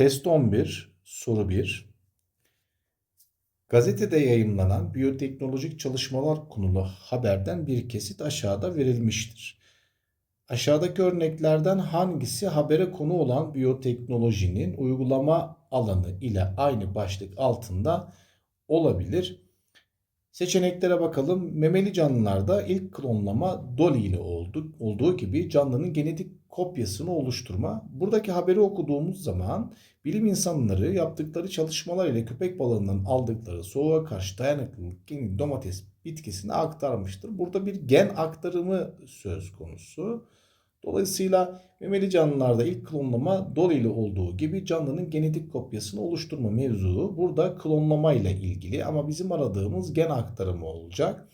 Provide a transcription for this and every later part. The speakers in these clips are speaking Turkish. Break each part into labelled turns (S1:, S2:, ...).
S1: Test 11, soru 1. Gazetede yayımlanan biyoteknolojik çalışmalar konulu haberden bir kesit aşağıda verilmiştir. Aşağıdaki örneklerden hangisi habere konu olan biyoteknolojinin uygulama alanı ile aynı başlık altında olabilir? Seçeneklere bakalım. Memeli canlılarda ilk klonlama Dolly ile oldu, olduğu gibi canlının genetik kopyasını oluşturma. Buradaki haberi okuduğumuz zaman bilim insanları yaptıkları çalışmalar ile köpek balığından aldıkları soğuğa karşı dayanıklılık geni domates bitkisine aktarmıştır. Burada bir gen aktarımı söz konusu. Dolayısıyla memeli canlılarda ilk klonlama Dolly ile olduğu gibi canlının genetik kopyasını oluşturma mevzuu burada klonlama ile ilgili ama bizim aradığımız gen aktarımı olacak.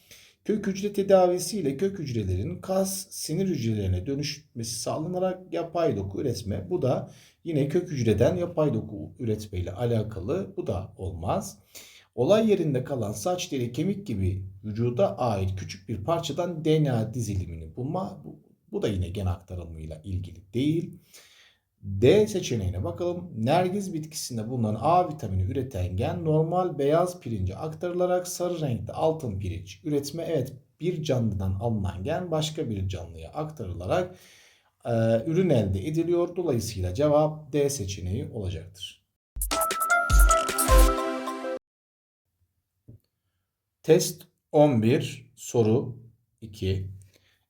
S1: Kök hücre tedavisi ile kök hücrelerin kas sinir hücrelerine dönüşmesi sağlanarak yapay doku üretme. Bu da yine kök hücreden yapay doku üretme ile alakalı. Bu da olmaz. Olay yerinde kalan saç, deri, kemik gibi vücuda ait küçük bir parçadan DNA dizilimini bulma. Bu, bu da yine gen aktarımıyla ilgili değil. D seçeneğine bakalım. Nergiz bitkisinde bulunan A vitamini üreten gen normal beyaz pirince aktarılarak sarı renkte altın pirinç üretme. Evet bir canlıdan alınan gen başka bir canlıya aktarılarak e, ürün elde ediliyor. Dolayısıyla cevap D seçeneği olacaktır. Test 11 soru 2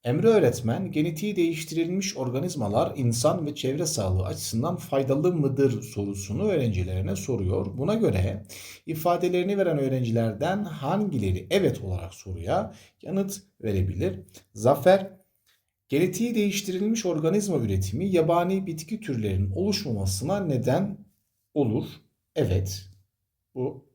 S1: Emre öğretmen genetiği değiştirilmiş organizmalar insan ve çevre sağlığı açısından faydalı mıdır sorusunu öğrencilerine soruyor. Buna göre ifadelerini veren öğrencilerden hangileri evet olarak soruya yanıt verebilir? Zafer genetiği değiştirilmiş organizma üretimi yabani bitki türlerinin oluşmamasına neden olur. Evet. Bu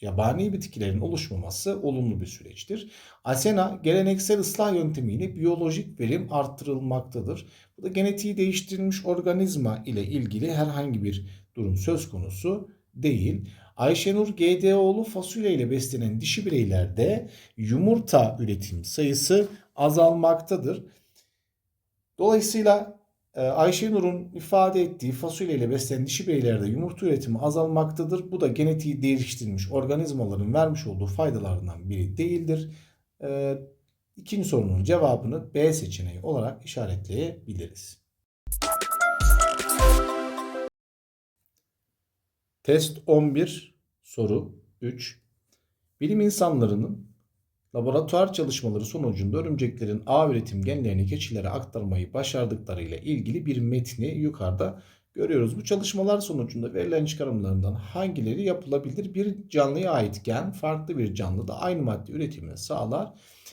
S1: yabani bitkilerin oluşmaması olumlu bir süreçtir. Asena geleneksel ıslah yöntemiyle biyolojik verim arttırılmaktadır. Bu da genetiği değiştirilmiş organizma ile ilgili herhangi bir durum söz konusu değil. Ayşenur GDO'lu fasulye ile beslenen dişi bireylerde yumurta üretim sayısı azalmaktadır. Dolayısıyla Ayşenur'un ifade ettiği fasulye ile beslenen dişi bireylerde yumurta üretimi azalmaktadır. Bu da genetiği değiştirilmiş organizmaların vermiş olduğu faydalarından biri değildir. Ee, ikinci sorunun cevabını B seçeneği olarak işaretleyebiliriz. Test 11 soru 3. Bilim insanlarının laboratuvar çalışmaları sonucunda örümceklerin ağ üretim genlerini keçilere aktarmayı başardıklarıyla ilgili bir metni yukarıda görüyoruz. Bu çalışmalar sonucunda verilen çıkarımlarından hangileri yapılabilir? Bir canlıya ait gen farklı bir canlıda aynı madde üretimini sağlar.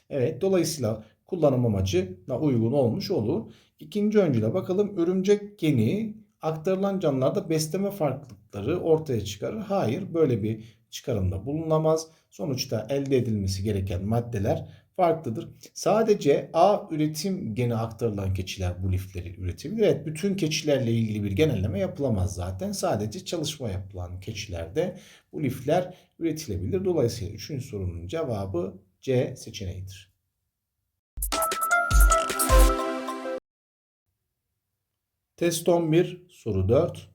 S1: Evet dolayısıyla kullanım amacına uygun olmuş olur. İkinci öncüle bakalım örümcek geni aktarılan canlılarda besleme farklılıkları ortaya çıkarır. Hayır böyle bir çıkarımda bulunamaz. Sonuçta elde edilmesi gereken maddeler farklıdır. Sadece A üretim geni aktarılan keçiler bu lifleri üretebilir. Evet bütün keçilerle ilgili bir genelleme yapılamaz zaten. Sadece çalışma yapılan keçilerde bu lifler üretilebilir. Dolayısıyla 3. sorunun cevabı C seçeneğidir. Test 11 soru 4.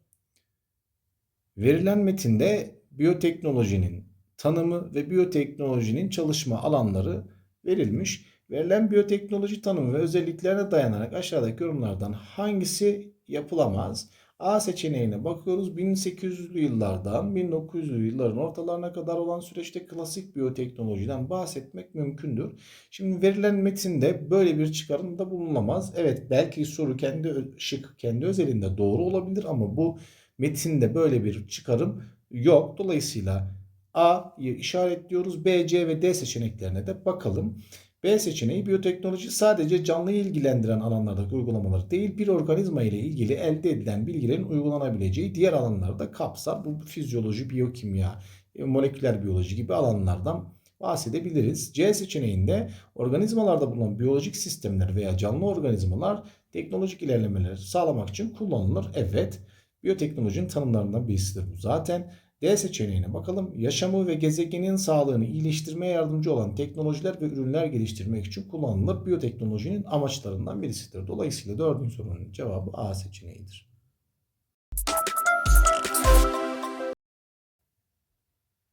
S1: Verilen metinde biyoteknolojinin tanımı ve biyoteknolojinin çalışma alanları verilmiş. Verilen biyoteknoloji tanımı ve özelliklerine dayanarak aşağıdaki yorumlardan hangisi yapılamaz? A seçeneğine bakıyoruz. 1800'lü yıllardan 1900'lü yılların ortalarına kadar olan süreçte klasik biyoteknolojiden bahsetmek mümkündür. Şimdi verilen metinde böyle bir çıkarımda bulunamaz. Evet belki soru kendi şık kendi özelinde doğru olabilir ama bu metinde böyle bir çıkarım yok. Dolayısıyla A'yı işaretliyoruz. B, C ve D seçeneklerine de bakalım. B seçeneği biyoteknoloji sadece canlıyı ilgilendiren alanlardaki uygulamaları değil bir organizma ile ilgili elde edilen bilgilerin uygulanabileceği diğer alanları da kapsar. Bu fizyoloji, biyokimya, moleküler biyoloji gibi alanlardan bahsedebiliriz. C seçeneğinde organizmalarda bulunan biyolojik sistemler veya canlı organizmalar teknolojik ilerlemeleri sağlamak için kullanılır. Evet, Biyoteknolojinin tanımlarından birisidir bu zaten. D seçeneğine bakalım. Yaşamı ve gezegenin sağlığını iyileştirmeye yardımcı olan teknolojiler ve ürünler geliştirmek için kullanılır. Biyoteknolojinin amaçlarından birisidir. Dolayısıyla dördüncü sorunun cevabı A seçeneğidir.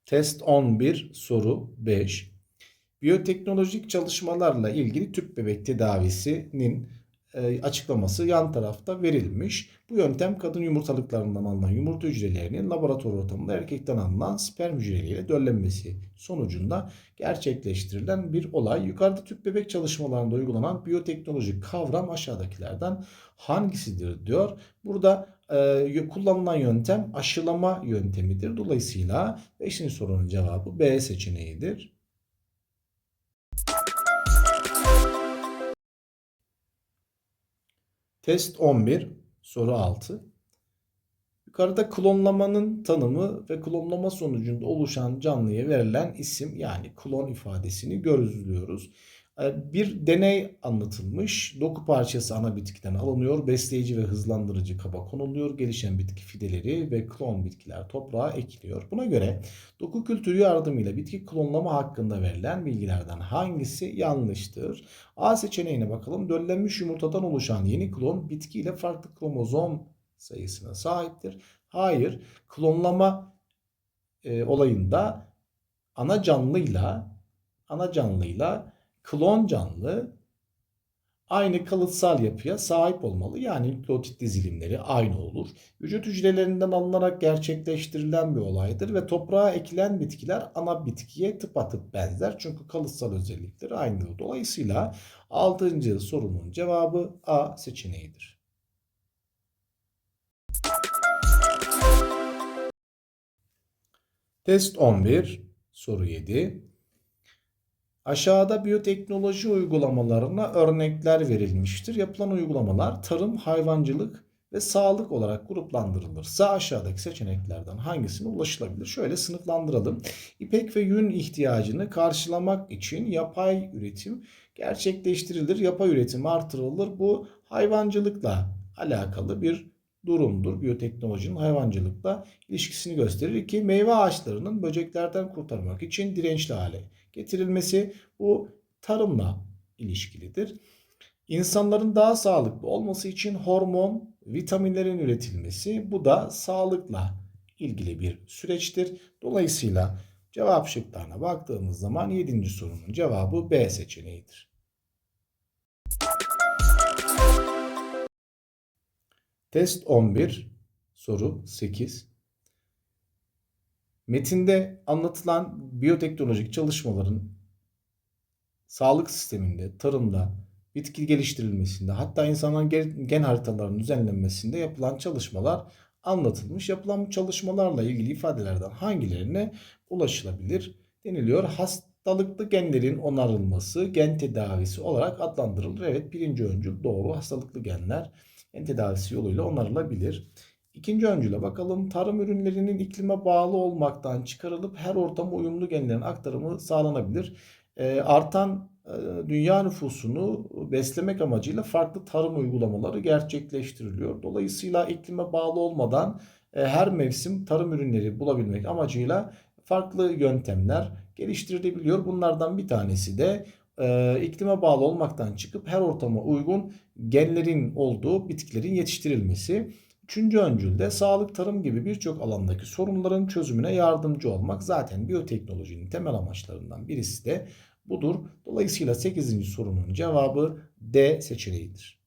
S1: Test 11 soru 5. Biyoteknolojik çalışmalarla ilgili tüp bebek tedavisinin açıklaması yan tarafta verilmiş. Bu yöntem kadın yumurtalıklarından alınan yumurta hücrelerinin laboratuvar ortamında erkekten alınan sperm hücreleriyle döllenmesi sonucunda gerçekleştirilen bir olay. Yukarıda tüp bebek çalışmalarında uygulanan biyoteknolojik kavram aşağıdakilerden hangisidir diyor. Burada e, kullanılan yöntem aşılama yöntemidir. Dolayısıyla 5. sorunun cevabı B seçeneğidir. Test 11 soru 6. Yukarıda klonlamanın tanımı ve klonlama sonucunda oluşan canlıya verilen isim yani klon ifadesini gözlüyoruz. Ee, Bir deney anlatılmış. Doku parçası ana bitkiden alınıyor. Besleyici ve hızlandırıcı kaba konuluyor. Gelişen bitki fideleri ve klon bitkiler toprağa ekiliyor. Buna göre doku kültürü yardımıyla bitki klonlama hakkında verilen bilgilerden hangisi yanlıştır? A seçeneğine bakalım. Döllenmiş yumurtadan oluşan yeni klon bitkiyle farklı kromozom sayısına sahiptir. Hayır. Klonlama e, olayında ana canlıyla ana canlıyla klon canlı aynı kalıtsal yapıya sahip olmalı. Yani nükleotit dizilimleri aynı olur. Vücut hücrelerinden alınarak gerçekleştirilen bir olaydır ve toprağa ekilen bitkiler ana bitkiye tıpatıp benzer. Çünkü kalıtsal özellikleri aynıdır. Dolayısıyla 6. sorunun cevabı A seçeneğidir. Test 11 soru 7. Aşağıda biyoteknoloji uygulamalarına örnekler verilmiştir. Yapılan uygulamalar tarım, hayvancılık ve sağlık olarak gruplandırılırsa aşağıdaki seçeneklerden hangisine ulaşılabilir? Şöyle sınıflandıralım. İpek ve yün ihtiyacını karşılamak için yapay üretim gerçekleştirilir. Yapay üretim artırılır. Bu hayvancılıkla alakalı bir durumdur. Biyoteknolojinin hayvancılıkla ilişkisini gösterir ki meyve ağaçlarının böceklerden kurtarmak için dirençli hale getirilmesi bu tarımla ilişkilidir. İnsanların daha sağlıklı olması için hormon, vitaminlerin üretilmesi bu da sağlıkla ilgili bir süreçtir. Dolayısıyla cevap şıklarına baktığımız zaman 7. sorunun cevabı B seçeneğidir. Test 11 soru 8 Metinde anlatılan biyoteknolojik çalışmaların sağlık sisteminde, tarımda, bitki geliştirilmesinde, hatta insanların gen haritalarının düzenlenmesinde yapılan çalışmalar anlatılmış. Yapılan bu çalışmalarla ilgili ifadelerden hangilerine ulaşılabilir deniliyor. Hastalıklı genlerin onarılması gen tedavisi olarak adlandırılır. Evet birinci öncül doğru hastalıklı genler gen tedavisi yoluyla onarılabilir. İkinci öncüle bakalım. Tarım ürünlerinin iklime bağlı olmaktan çıkarılıp her ortama uyumlu genlerin aktarımı sağlanabilir. E, artan e, dünya nüfusunu beslemek amacıyla farklı tarım uygulamaları gerçekleştiriliyor. Dolayısıyla iklime bağlı olmadan e, her mevsim tarım ürünleri bulabilmek amacıyla farklı yöntemler geliştirilebiliyor. Bunlardan bir tanesi de e, iklime bağlı olmaktan çıkıp her ortama uygun genlerin olduğu bitkilerin yetiştirilmesi. Üçüncü öncülde sağlık, tarım gibi birçok alandaki sorunların çözümüne yardımcı olmak zaten biyoteknolojinin temel amaçlarından birisi de budur. Dolayısıyla 8. sorunun cevabı D seçeneğidir.